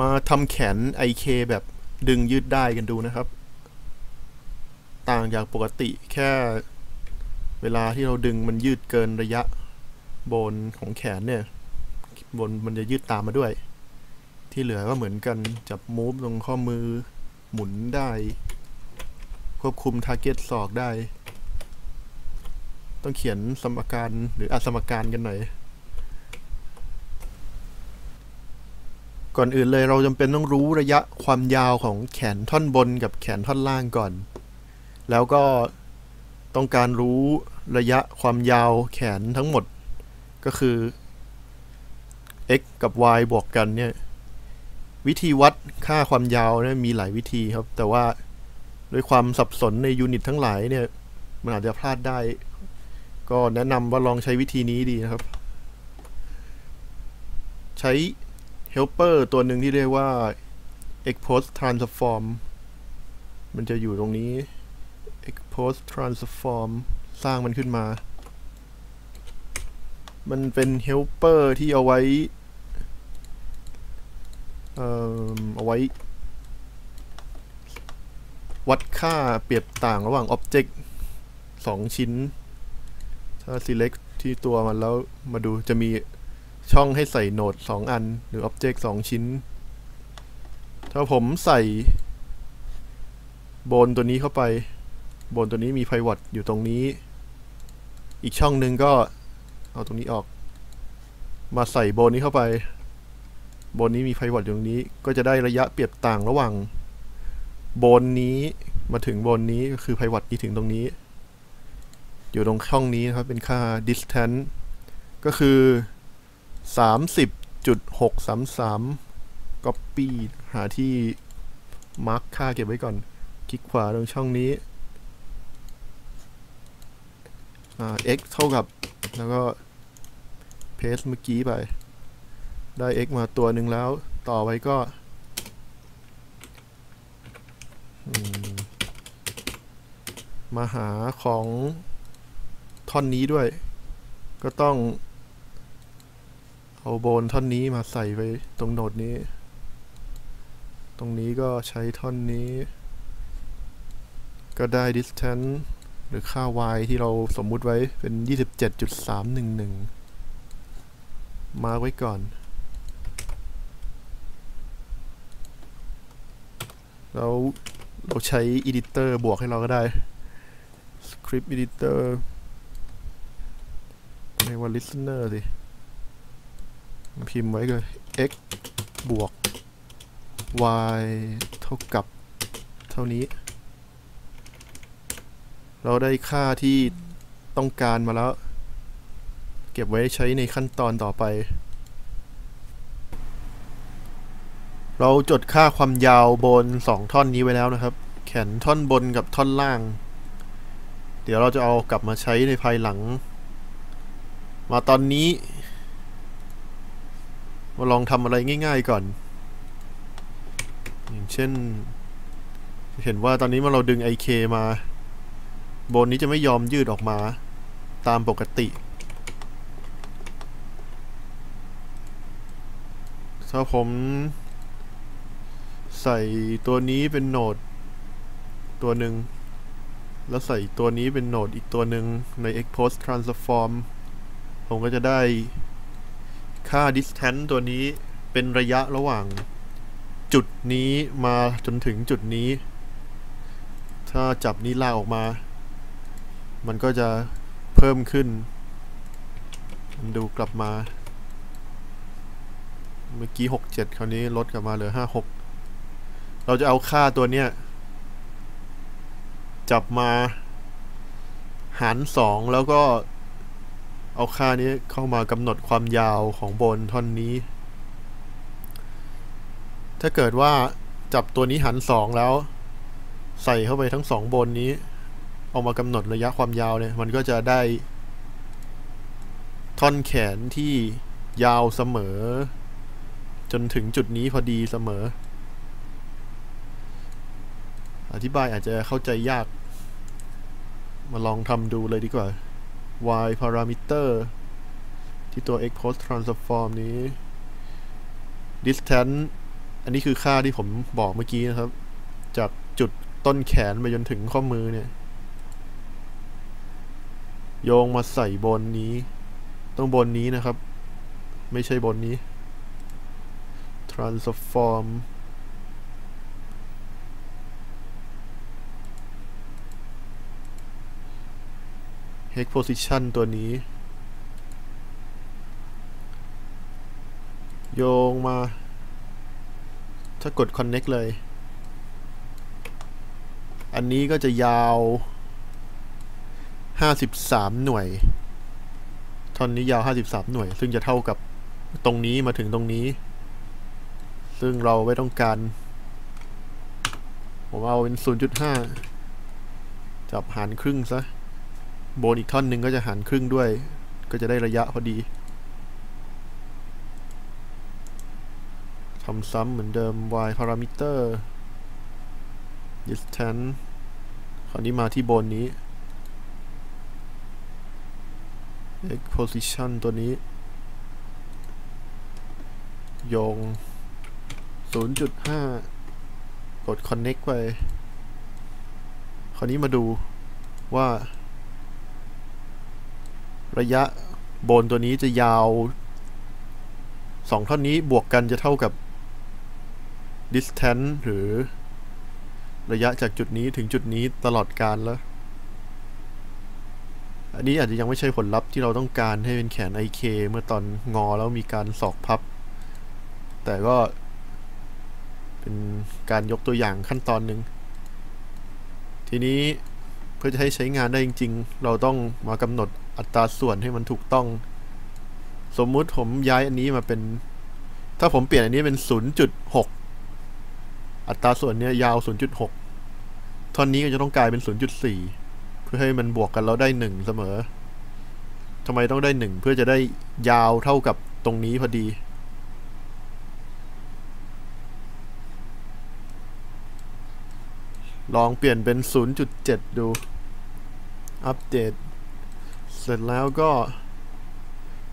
มาทำแขน IK แบบดึงยืดได้กันดูนะครับ ต่างจากปกติแค่เวลาที่เราดึงมันยืดเกินระยะบนของแขนเนี่ย บนมันจะยืดตามมาด้วย ที่เหลือก็เหมือนกันจับมูฟตรงข้อมือหมุนได้ ควบคุมทาร์เก็ตศอกได้ ต้องเขียนสมการหรืออสมการกันหน่อย ก่อนอื่นเลยเราจำเป็นต้องรู้ระยะความยาวของแขนท่อนบนกับแขนท่อนล่างก่อน แล้วก็ต้องการรู้ระยะความยาวแขนทั้งหมด ก็คือ x กับ y บวกกันเนี่ยวิธีวัดค่าความยาวเนี่ยมีหลายวิธีครับ แต่ว่าด้วยความสับสนในยูนิตทั้งหลายเนี่ยมันอาจจะพลาดได้ ก็แนะนำว่าลองใช้วิธีนี้ดีนะครับ ใช้ helper ตัวหนึ่งที่เรียกว่า expose transform มันจะอยู่ตรงนี้ expose transform สร้างมันขึ้นมา มันเป็น helper ที่เอาไว้ เอ่อ เอาไว้ วัดค่าเปรียบต่างระหว่าง object สองชิ้น ถ้า select ที่ตัวมันแล้วมาดูจะมี ช่องให้ใส่โนดสองอัน หรือ Object สองชิ้น ถ้าผมใส่ โบนตัวนี้เข้าไป โบนตัวนี้มี pivot อยู่ตรงนี้ อีกช่องหนึ่งก็เอาตรงนี้ออก มาใส่โบนนี้เข้าไป โบนนี้มี pivot อยู่ตรงนี้ ก็จะได้ระยะเปรียบต่างระหว่าง โบนนี้มาถึงโบนนี้ก็คือ pivot นี้ถึงตรงนี้ อยู่ตรงช่องนี้นะครับเป็นค่า distance ก็คือ สามสิบจุดหกสามสาม copy หาที่ mark ค่าเก็บไว้ก่อน คลิกขวาตรงช่องนี้ x เท่ากับ แล้วก็ paste เมื่อกี้ไป ได้ x มาตัวหนึ่งแล้ว ต่อไปก็มาหาของท่อนนี้ด้วย ก็ต้อง เอาโบนท่อนนี้มาใส่ไปตรงโหนดนี้ ตรงนี้ก็ใช้ท่อนนี้ ก็ได้ distance หรือค่า y ที่เราสมมุติไว้เป็น 27.311 มาไว้ก่อน แล้วเราใช้ editor บวกให้เราก็ได้ script editor เรียกว่า listener สิ พิมพ์ไว้เลย x บวก y เท่ากับเท่านี้ เราได้ค่าที่ต้องการมาแล้ว เก็บไว้ใช้ในขั้นตอนต่อไป เราจดค่าความยาวบน 2 ท่อนนี้ไว้แล้วนะครับ แขนท่อนบนกับท่อนล่าง เดี๋ยวเราจะเอากลับมาใช้ในภายหลัง มาตอนนี้ มาลองทำอะไรง่าย ๆก่อน อย่างเช่น เห็นว่าตอนนี้เมื่อเราดึง IK มา บนนี้จะไม่ยอมยืดออกมา ตามปกติ ถ้าผม ใส่ตัวนี้เป็นโหนด ตัวหนึ่ง แล้วใส่ตัวนี้เป็นโหนดอีกตัวหนึ่งใน expose transform ผมก็จะได้ ค่า distance ตัวนี้เป็นระยะระหว่าง จุดนี้มาจนถึงจุดนี้ ถ้าจับนี้ลากออกมา มันก็จะเพิ่มขึ้น ดูกลับมา เมื่อกี้67คราวนี้ลดกลับมาเหลือ56เราจะเอาค่าตัวเนี้ย จับมา หาร2แล้วก็ เอาค่านี้เข้ามากำหนดความยาวของบนท่อนนี้ ถ้าเกิดว่าจับตัวนี้หันสองแล้ว ใส่เข้าไปทั้งสองบนนี้ เอามากำหนดระยะความยาวเนี่ย มันก็จะได้ ท่อนแขนที่ยาวเสมอ จนถึงจุดนี้พอดีเสมอ อธิบายอาจจะเข้าใจยาก มาลองทำดูเลยดีกว่า y parameter ที่ตัว expose transform นี้ distance อันนี้คือค่าที่ผมบอกเมื่อกี้นะครับ จากจุดต้นแขนไปจนถึงข้อมือเนี่ย โยงมาใส่บนนี้ ต้องบนนี้นะครับ ไม่ใช่บนนี้ transform hex position ตัวนี้ โยงมา ถ้ากด connect เลย อันนี้ก็จะยาว 53 หน่วย ท่อนนี้ยาว 53 หน่วย ซึ่งจะเท่ากับตรงนี้มาถึงตรงนี้ ซึ่งเราไม่ต้องการ ผมเอาเป็น 0.5 จับหารครึ่งซะ โบนอีกท่อนหนึ่งก็จะหารครึ่งด้วย ก็จะได้ระยะพอดีทำซ้ำเหมือนเดิม y parameter distance คราวนี้มาที่บนนี้ x position ตัวนี้ โยง 0.5 กด connect ไป คราวนี้มาดูว่า ระยะบนตัวนี้จะยาวสองท่อนนี้บวกกันจะเท่ากับ distance หรือระยะจากจุดนี้ถึงจุดนี้ตลอดการแล้ว อันนี้อาจจะยังไม่ใช่ผลลัพธ์ที่เราต้องการให้เป็นแขน IK เมื่อตอนงอแล้วมีการสอกพับ แต่ก็เป็นการยกตัวอย่างขั้นตอนหนึ่ง ทีนี้เพื่อจะให้ใช้งานได้จริง ๆ เราต้องมากำหนด อัตราส่วนให้มันถูกต้อง สมมุติผมย้ายอันนี้มาเป็น ถ้าผมเปลี่ยนอันนี้เป็น 0.6 อัตราส่วนเนี้ยยาว 0.6ท่อนนี้ก็จะต้องกลายเป็น 0.4 เพื่อให้มันบวกกันแล้วได้ 1 เสมอทำไมต้องได้ 1 เพื่อจะได้ยาวเท่ากับตรงนี้พอดีลองเปลี่ยนเป็น 0.7 ดู อัปเดต เสร็จแล้วก็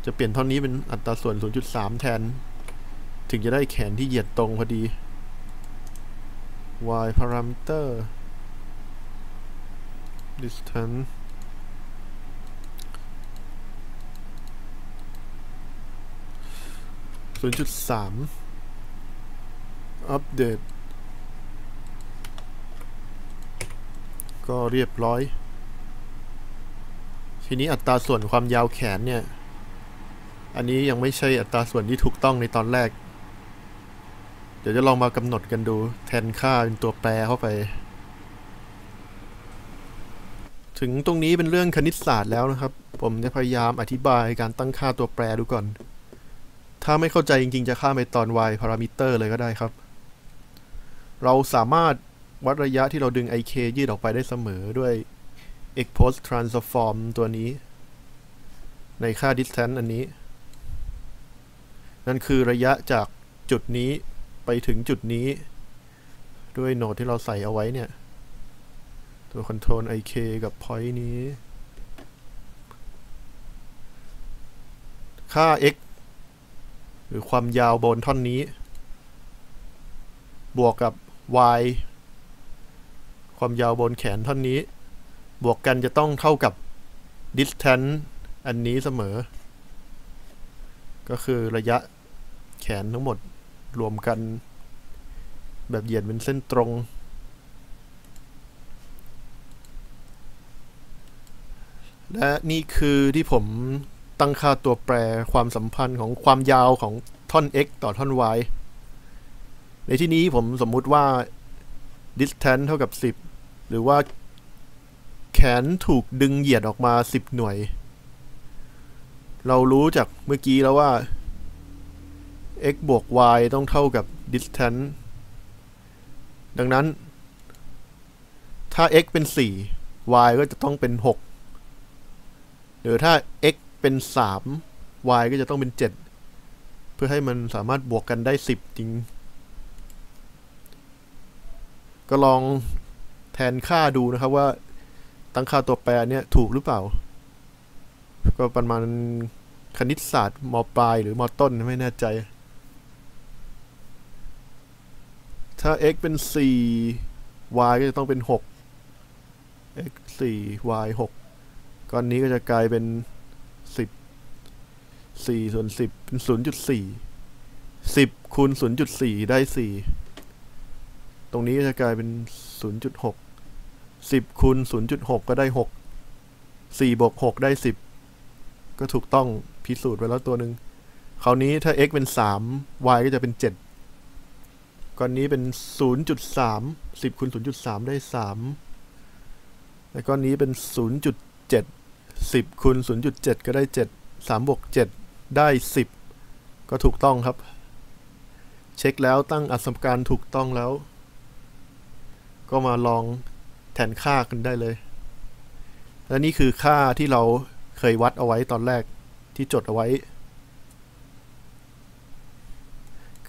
จะเปลี่ยนท่อนนี้เป็นอัตราส่วน 0.3 แทน ถึงจะได้แขนที่เหยียดตรงพอดี y parameter distance 0.3อัปเดต ก็เรียบร้อย ทีนี้อัตราส่วนความยาวแขนเนี่ย อันนี้ยังไม่ใช่อัตราส่วนที่ถูกต้องในตอนแรก เดี๋ยวจะลองมากำหนดกันดูแทนค่าเป็นตัวแปรเข้าไป ถึงตรงนี้เป็นเรื่องคณิตศาสตร์แล้วนะครับ ผมจะพยายามอธิบายการตั้งค่าตัวแปรดูก่อน ถ้าไม่เข้าใจจริงๆ จะข้ามไปตอน y parameter เลยก็ได้ครับ เราสามารถวัดระยะที่เราดึง IK ยืดออกไปได้เสมอด้วย x post transform ตัวนี้ ในค่า distance อันนี้ นั่นคือระยะจากจุดนี้ไปถึงจุดนี้ ด้วยโนดที่เราใส่เอาไว้เนี่ย ตัว control IK กับ point นี้ ค่า x หรือความยาวบนท่อนนี้ บวกกับ y ความยาวบนแขนท่อนนี้ บวกกันจะต้องเท่ากับ distance อันนี้เสมอ ก็คือระยะแขนทั้งหมดรวมกัน แบบเหยียดเป็นเส้นตรง และนี่คือที่ผมตั้งค่าตัวแปรความสัมพันธ์ของความยาวของท่อน x ต่อท่อน y ในที่นี้ผมสมมุติว่า distance เท่ากับ 10 หรือว่า แขนถูกดึงเหยียดออกมา10หน่วย เรารู้จากเมื่อกี้แล้วว่า x บวก y ต้องเท่ากับ distance ดังนั้น ถ้า x เป็น 4 y ก็จะต้องเป็น 6 หรือถ้า x เป็น 3 y ก็จะต้องเป็น 7 เพื่อให้มันสามารถบวกกันได้ 10 จริง ก็ลองแทนค่าดูนะครับว่า ตั้งค่าตัวแปรเนี่ยถูกหรือเปล่า ก็ประมาณคณิตศาสตร์มปลายหรือมต้นไม่แน่ใจ ถ้า x เป็น 4 y ก็จะต้องเป็น 6 x 4 y 6ก้อนนี้ก็จะกลายเป็น 10 4ส่วน10 เป็น 0.4 10คูณ0.4 ได้ 4 ตรงนี้ก็จะกลายเป็น 0.6 10คูณ0.6 ก็ได้ 6 4บวก6ได้ 10 ก็ถูกต้องพิสูจน์ไว้แล้วตัวหนึ่งคราวนี้ถ้า x เป็น 3 y ก็จะเป็น 7ก้อนนี้เป็น 0.3 10คูณ0.3 ได้ 3 แล้วก้อนนี้เป็น 0.7 10คูณ0.7 ก็ได้ 7 3บวก7ได้ 10 ก็ถูกต้องครับ เช็คแล้วตั้งอัสมการถูกต้องแล้ว ก็มาลอง ทนค่ากันได้เลย และนี่คือค่าที่เราเคยวัดเอาไว้ตอนแรกที่จดเอาไว้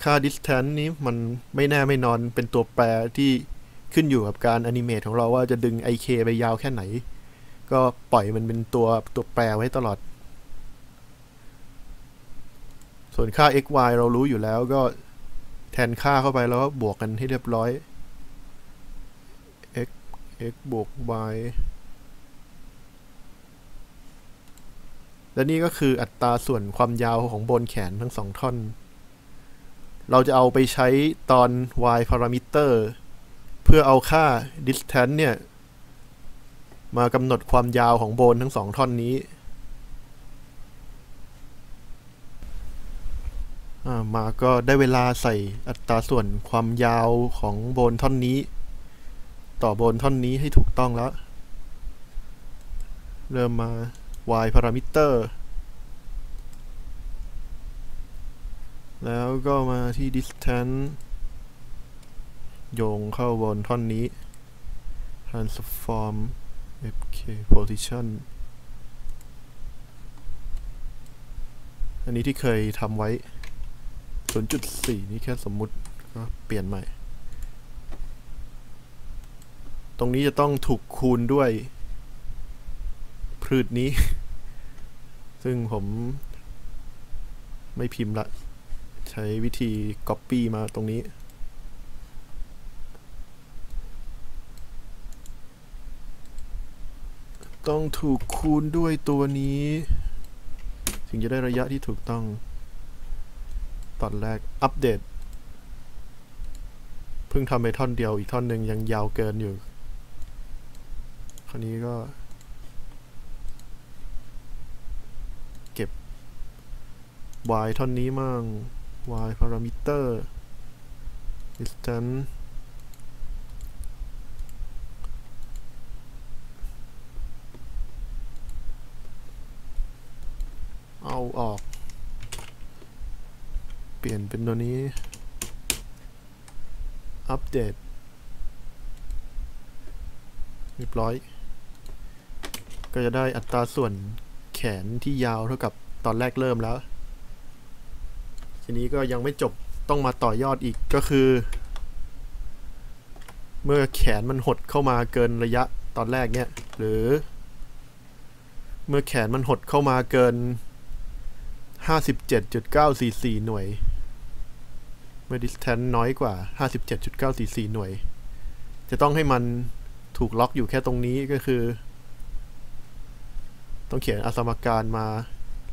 ค่า distance นี้มันไม่แน่ไม่นอนเป็นตัวแปรที่ขึ้นอยู่กับการอนิเมตของเราว่าจะดึง ik ไปยาวแค่ไหน ก็ปล่อยมันเป็นตัวตัวแปรไว้ตลอด ส่วนค่า xy เรารู้อยู่แล้วก็แทนค่าเข้าไปแล้วก็บวกกันให้เรียบร้อย x บวก y และนี่ก็คืออัตราส่วนความยาวของบนแขนทั้งสองท่อน เราจะเอาไปใช้ตอน y parameter เพื่อเอาค่า distance เนี่ย มากำหนดความยาวของโบนทั้งสองท่อนนี้ มาก็ได้เวลาใส่อัตราส่วนความยาวของโบนท่อนนี้ ต่อบนท่อนนี้ให้ถูกต้องแล้ว เริ่มมา y parameter แล้วก็มาที่ distance โยงเข้าบนท่อนนี้ transform fk position อันนี้ที่เคยทำไว้ 0.4 นี่แค่สมมุติก็เปลี่ยนใหม่ ตรงนี้จะต้องถูกคูณด้วย พืชนี้ ซึ่งผมไม่พิมพ์ละ ใช้วิธี Copy มาตรงนี้ ต้องถูกคูณด้วยตัวนี้ถึงจะได้ระยะที่ถูกต้อง ตอนแรก อัปเดต เพิ่งทำไปท่อนเดียวอีกท่อนหนึ่งยังยาวเกินอยู่ คราวนี้ก็ เก็บ y ท่อนนี้มั่ง y parameter distance เอาออก เปลี่ยนเป็นตัวนี้ อัปเดตเรียบร้อย ก็จะได้อัตราส่วนแขนที่ยาวเท่ากับตอนแรกเริ่มแล้ว ทีนี้ก็ยังไม่จบต้องมาต่อยอดอีกก็คือ เมื่อแขนมันหดเข้ามาเกินระยะตอนแรกเนี่ย หรือ เมื่อแขนมันหดเข้ามาเกิน 57.944 หน่วย เมื่อ distance น้อยกว่า 57.944 หน่วย จะต้องให้มันถูกล็อกอยู่แค่ตรงนี้ก็คือ ต้องเขียนอสมการมา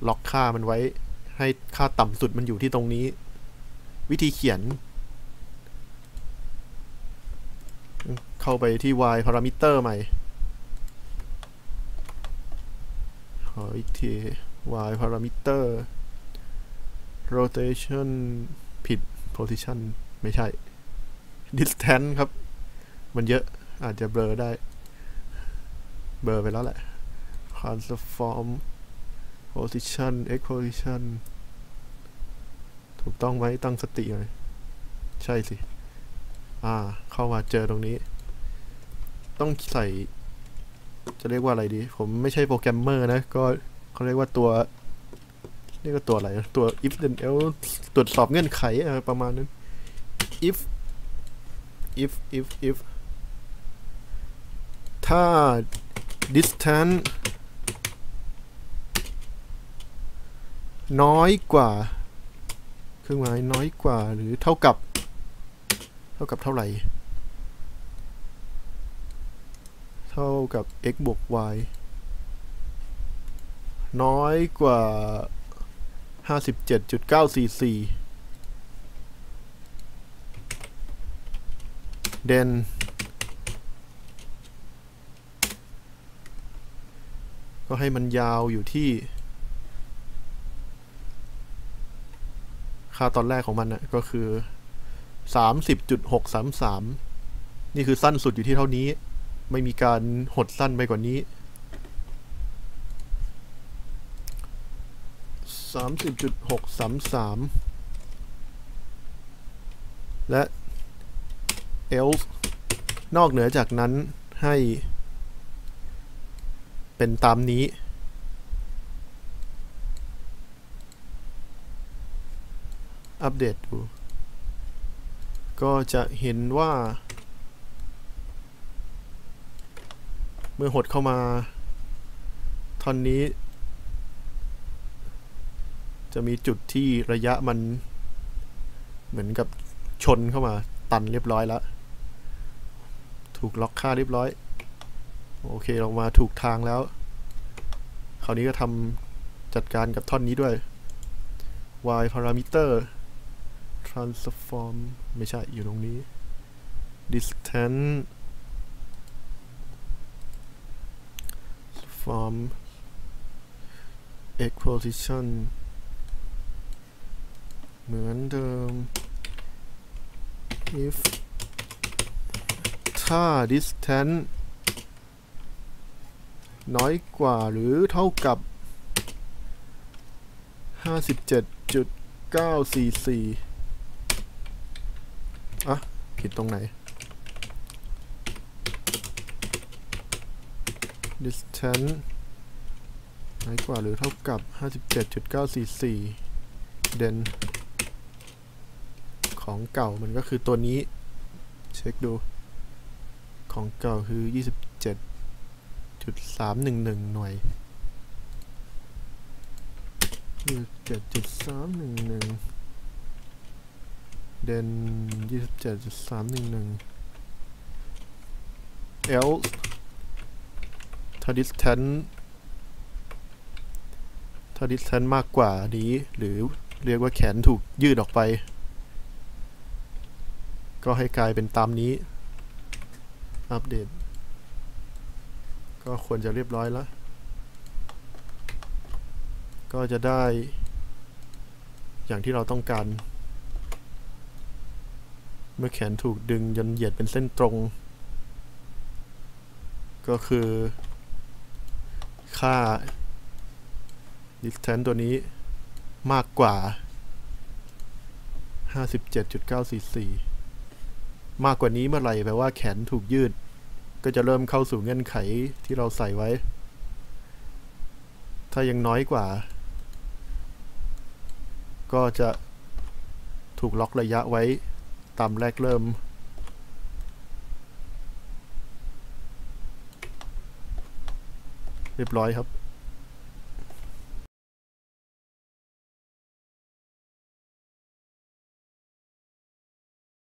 ล็อกค่ามันไว้ ให้ค่าต่ำสุดมันอยู่ที่ตรงนี้ วิธีเขียน เข้าไปที่ y parameter ใหม่ขออีกที y parameter rotation ผิด position ไม่ใช่ distance ครับ มันเยอะอาจจะเบลอได้ เบลอไปแล้วแหละ transform position x position ถูกต้องไหมตั้งสติเลยใช่สิ อ่า เข้ามาเจอตรงนี้ ต้องใส่ จะเรียกว่าอะไรดี ผมไม่ใช่โปรแกรมเมอร์นะ ก็เขาเรียกว่าตัวเรียกว่าตัวอะไร ตัว if then else ตรวจสอบเงื่อนไขอะไรประมาณนั้น if if if if ถ้า distance น้อยกว่า เครื่องหมายน้อยกว่าหรือเท่ากับ เท่ากับเท่าไหร่ เท่ากับ x บวก y น้อยกว่า 57.944เดนก็ให้มันยาวอยู่ที่ ค่าตอนแรกของมันนะก็คือ30.633นี่คือสั้นสุดอยู่ที่เท่านี้ ไม่มีการหดสั้นไปกว่านี้30.633และ else นอกเหนือจากนั้นให้เป็นตามนี้ อัปเดตดู ก็จะเห็นว่า เมื่อหดเข้ามาท่อนนี้ จะมีจุดที่ระยะมัน เหมือนกับชนเข้ามาตันเรียบร้อยแล้ว ถูกล็อกค่าเรียบร้อย โอเคลงมาถูกทางแล้ว คราวนี้ก็ทำจัดการกับท่อนนี้ด้วย y parameter transform ไม่ใช่ อยู่ตรงนี้ distance from x position เหมือนเดิม if ถ้า distance น้อยกว่าหรือเท่ากับ 57.944 อะผิดตรงไหน distance น้อยกว่าหรือเท่ากับ 57.944 เดน ของเก่ามันก็คือตัวนี้ เช็คดู ของเก่าคือ 27.311 หน่วย 27.311 เดนยี่สิบเจ็ดจุดสามหนึ่งหนึ่งเอลทาดิสแทนถ้าดิสแทนมากกว่านี้หรือเรียกว่าแขนถูกยืดออกไป ก็ให้กลายเป็นตามนี้ อัปเดต ก็ควรจะเรียบร้อยแล้ว ก็จะได้อย่างที่เราต้องการ เมื่อแขนถูกดึงจนเหยียดเป็นเส้นตรง ก็คือ ค่า distance ตัวนี้มากกว่า 57.944 มากกว่านี้เมื่อไหร่แปลว่าแขนถูกยืด ก็จะเริ่มเข้าสู่เงื่อนไขที่เราใส่ไว้ ถ้ายังน้อยกว่า ก็จะถูกล็อกระยะไว้ ตามแรกเริ่ม เรียบร้อยครับ